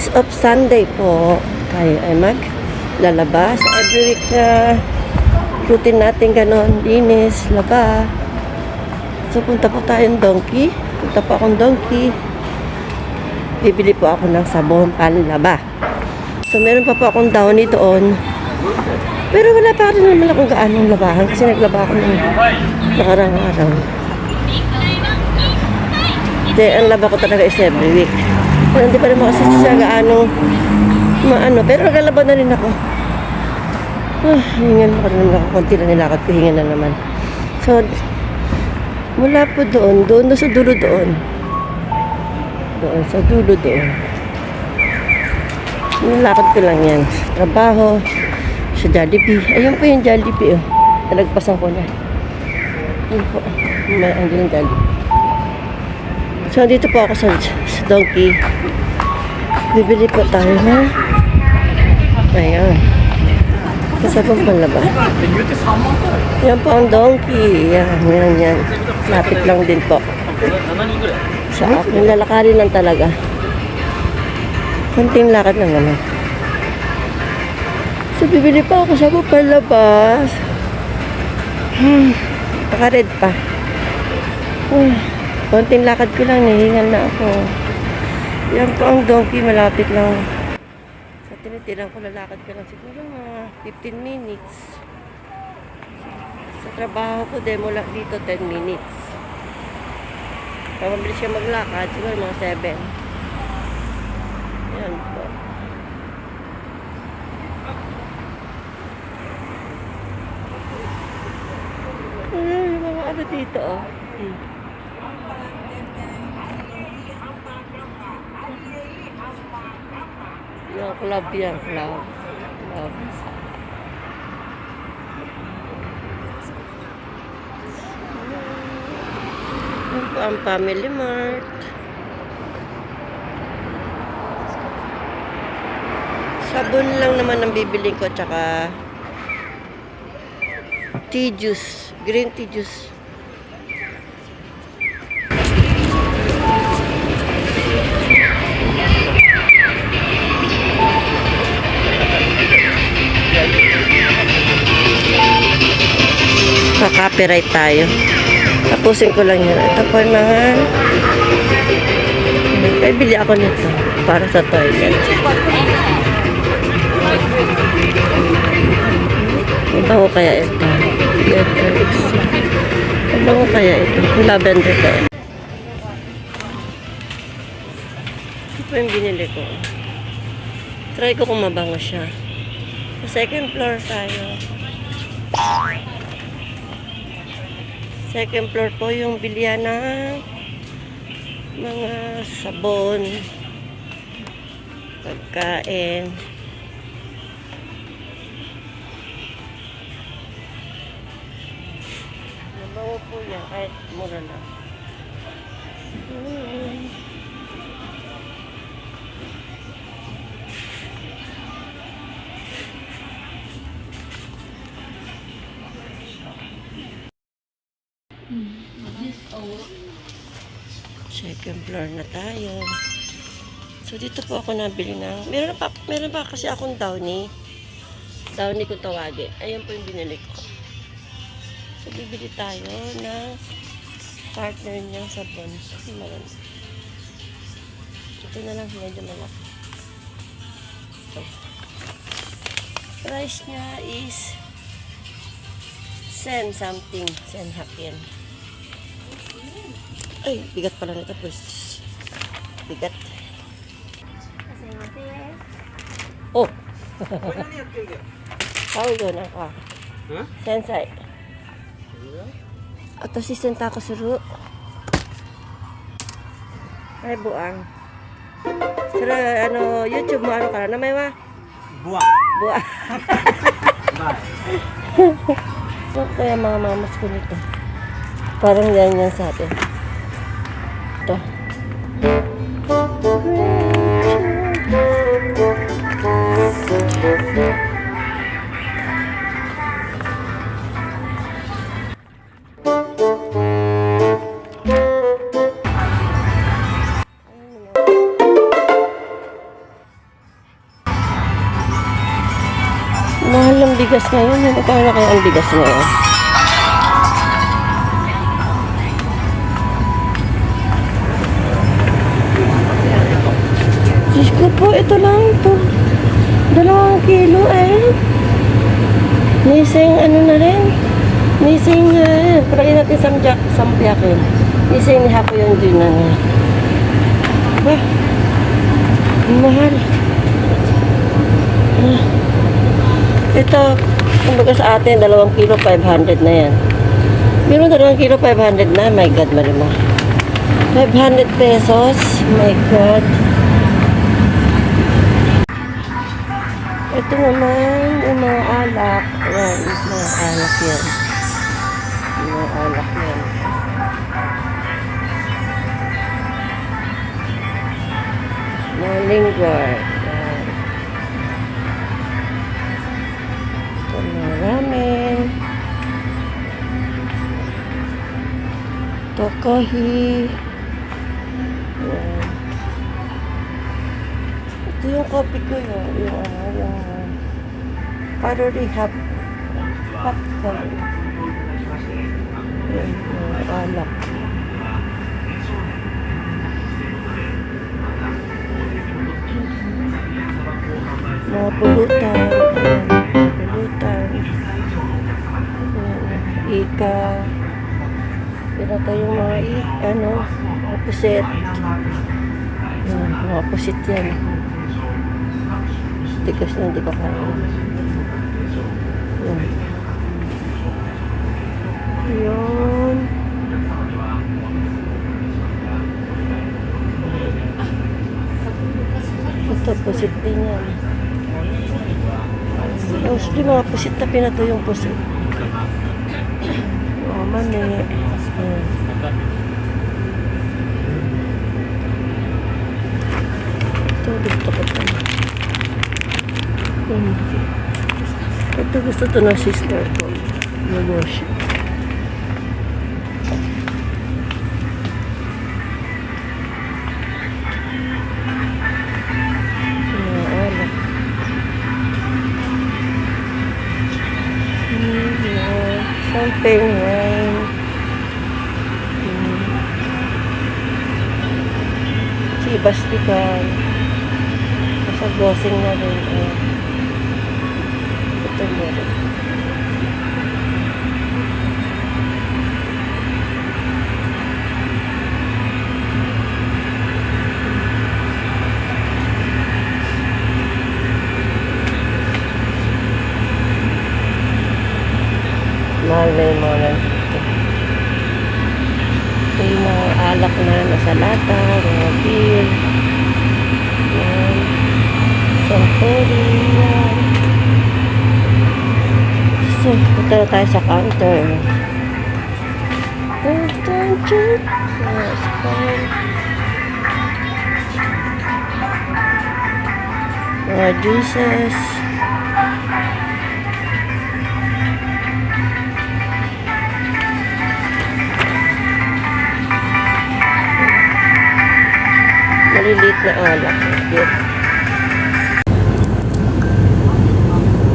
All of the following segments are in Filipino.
is of Sunday po. Tayo ay mag lalabas. Every week na routine natin ganon. Linis, laba. So punta po tayong donkey. Punta po akong donkey. Bibili po ako ng sabon panlaba. So meron pa po akong downy doon. Pero wala pa rin naman akong gaanong labahan kasi naglaba ako ng nakarang araw. Hindi, ang laba ko talaga is every week. Pero hindi pa naman kasi siya gaano maano. Pero naglalaba na rin ako. Ah, hingan ka naman ako. Konti lang nilakad ko, hingan na naman. So, mula po doon, doon na sa dulo doon. Doon, sa dulo doon. Nilakad ko lang yan. Trabaho, sa Jollibee. Ayun po yung Jollibee. Oh. Nalagpasan ko na. Ayun po. May ang yung Jollibee. So, dito po ako sa, donkey. Bibili po tayo na. Ayan. Kasabang palaba. Yan po ang donkey. Yan, yan, yan. Lapit lang din po. Sa akin, lalakarin lang talaga. Konting lakad lang naman. So, bibili pa ako sa palabas. Hmm, naka-red pa. Hmm, konting lakad ko lang, nahingal na ako. Yan po ang donkey, malapit lang. Sa tinitiran ko, lalakad ko lang siguro mga 15 minutes. Sa trabaho ko, demo lang dito 10 minutes. Kaya mabilis siya maglakad, siguro mga 7. Yan po. Ay, mga ano dito, oh. Yung club yan, club. Club. Yan ang Family Mart. Sabon lang naman ang bibili ko, tsaka tea juice, green tea juice. Ka-copyright tayo. Tapusin ko lang yun. Ito po mga... Ay, bili ako nito para sa toilet. Ang bango kaya ito? Ang bango kaya ito? Lavender kaya. Ito po yung binili ko. Try ko kung mabango siya. Second floor tayo. Second floor po yung bilihan ng mga sabon, pagkain. Mabango po yan kahit mura lang. Mm. Second floor na tayo. So, dito po ako nabili ng... Meron pa, meron pa kasi akong downy. Downy kung tawagin. Ayan po yung binili ko. So, bibili tayo ng partner niyang sabon. Kasi maganda. Ito na lang, medyo malaki. So, price niya is sen something. Sen hakin. Ay, bigat pala nito pues. Bigat. Oh! Tawag yun ako. Huh? Sensei. At assistant ako sa ro. Ay, buang. Pero ano, YouTube mo ano ka na may ma? Buang. Buang. Bye. Ano kaya mga mamas ko nito? Parang yan yan sa atin. Bigas ngayon. Ano pa na kaya ang bigas ngayon? Diyos ko po, ito lang to. Dalawang kilo eh. Nising ano na rin. Nising, uh, palagay natin samjak, sampyakin. Nising ni Hapo yung din na niya. Ba? Ang mahal. Ah. Ito, kumbaga sa atin, dalawang kilo, 500 na yan. Meron dalawang kilo, 500 na. My God, marima. 500 pesos. My God. Ito naman, yung mga alak. Yan. Yung mga alak yan. Mga. Tokahi. Ayan. Ito yung coffee ko yun. Yung ano, yung calorie half. Half calorie. Ayan, yung alak. Mga pulutan. Pulutan. Ayan, ika. Pero yung mga i, ano, mga puset. Ayan, mga pusit yan. Tigas na hindi ko kaya. Ayan. Ayan. Ito, pusit din yan. Mostly mga pusit na pinato yung pusit. Oh, mani. Ito, gusto ko ito. Ito gusto to ng sister ko. Nagoshi. Chibastikan. Nasa glossing na rin. eh. Ito meron. Mahal na yung mga. Mga alak na nasa lata, mga beer. Yan. Santori. Yan. So, punta na tayo sa counter. Dun, dun. Yes, fine. Mga juices. Maliliit na alak.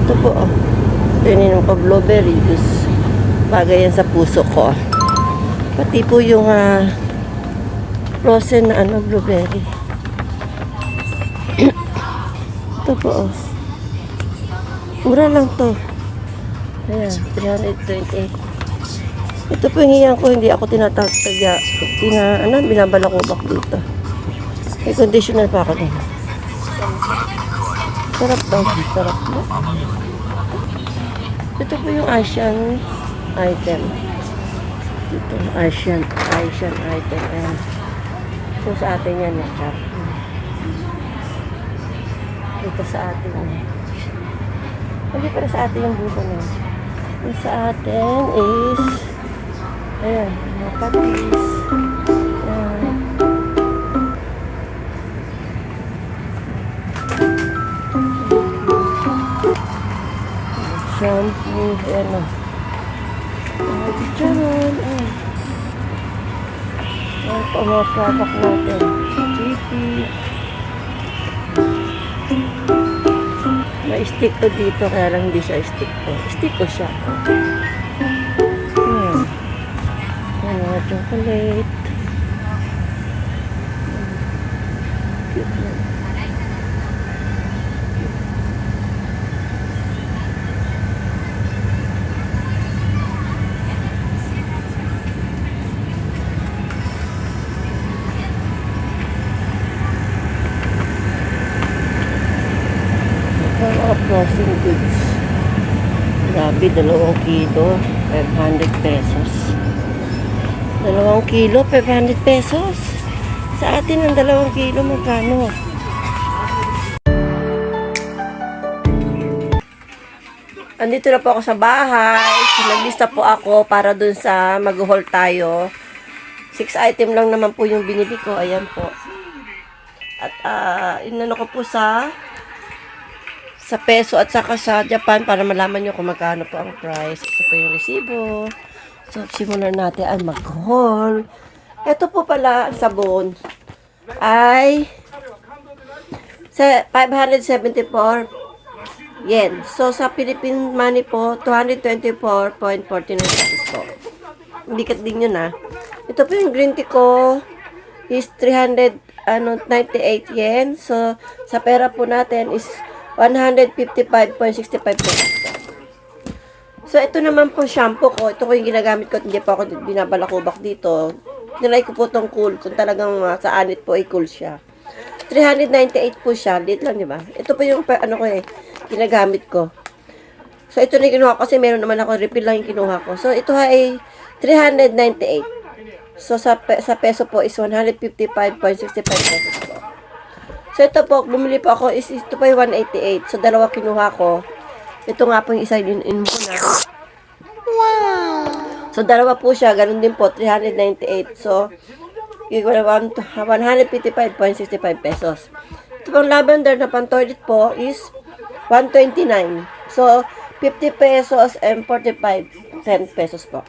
Ito po, oh. Ito yung ko, blueberry juice. Bagay yan sa puso ko. Pati po yung ah, frozen na ano, blueberry. Ito po, oh. Mura lang to. Ayan, 328. Ito po yung hiyan ko, hindi ako tinatagtagya. Tina, ano, binabalakubak dito. May conditioner pa ako din. Sarap daw. Sarap mo. Ito po yung Asian item. Dito, Asian, Asian item. Ayan. So, sa atin yan, eh, chap. Dito sa atin. eh. Hindi para sa atin yung buko na. yun. Yung sa atin is, ayan, mga patis. Shampoo, ayan o. Mga chicharon, ayan. Ayan po ang mga product natin. GP. May stick ko dito, kaya lang hindi siya stick ko. Stick ko siya. Hmm. Yan mga chocolate. Dalawang kilo, 500 pesos. Dalawang kilo, 500 pesos. Sa atin, ang dalawang kilo, magkano? Andito na po ako sa bahay. Naglista po ako para dun sa mag-haul tayo. Six item lang naman po yung binili ko. Ayan po. At ah, inano ko po sa sa peso at saka sa Japan para malaman nyo kung magkano po ang price. Ito po yung resibo. So, simulan natin ang mag-haul. Ito po pala ang sabon ay sa 574 yen. So, sa Philippine money po, 224.49 pesos po. Bigat din yun ah. Ito po yung green tea ko is 300 ano 98 yen. So, sa pera po natin is 155.65 pesos po. So, ito naman po shampoo ko. Ito ko yung ginagamit ko. Hindi pa ako binabalakubak dito. Nilay ko po tong cool. Kung talagang uh, sa anit po ay cool siya. 398 po siya. Lit lang, di ba? Ito po yung ano ko eh, ginagamit ko. So, ito na yung kinuha ko kasi meron naman ako. Refill lang yung kinuha ko. So, ito ay 398. So, sa, pe- sa peso po is 155.65 pesos po. So, ito po, bumili po ako, is, ito pa yung 188. So, dalawa kinuha ko. Ito nga po yung isa, in-in ko na. So, dalawa po siya, ganun din po, 398. So, equal one- 155.65 pesos. Ito pang lavender na pang toilet po is 129. So, 50 pesos and 45 cent pesos po.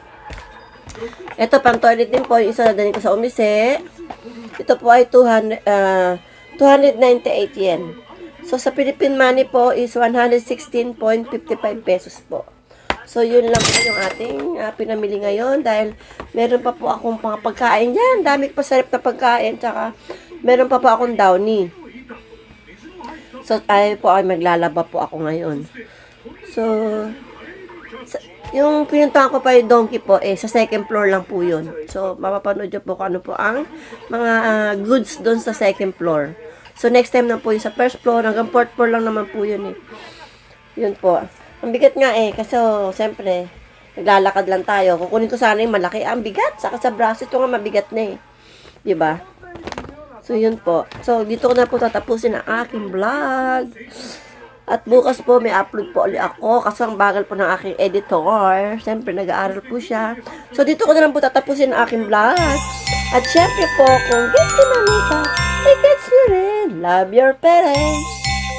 Ito pang toilet din po, yung isa na din ko sa umise. Ito po ay 200, ah, 298 yen. So, sa Philippine money po is 116.55 pesos po. So, yun lang po yung ating ah, pinamili ngayon dahil meron pa po akong mga pagkain yan. Dami pa sarap na pagkain. Tsaka, meron pa po akong downy. So, ay po ay maglalaba po ako ngayon. So, sa, yung pinuntahan ko pa yung donkey po, eh, sa second floor lang po yun. So, mapapanood nyo po kung ano po ang mga ah, goods doon sa second floor. So, next time na po yung sa first floor, hanggang fourth floor lang naman po yun eh. Yun po. Ang bigat nga eh, kasi oh, siyempre, naglalakad lang tayo. Kukunin ko sana yung malaki. Ang bigat, saka sa braso, ito nga mabigat na eh. Ba? So, yun po. So, dito ko na po tatapusin ang aking vlog. At bukas po, may upload po ulit ako. Kasi ang bagal po ng aking editor. Siyempre, nag-aaral po siya. So, dito ko na lang po tatapusin ang aking vlog. At syempre po, kung gusto mo nito, rin. Love your parents.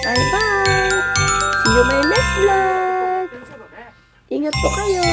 Bye-bye. See you my next vlog. Ingat po kayo.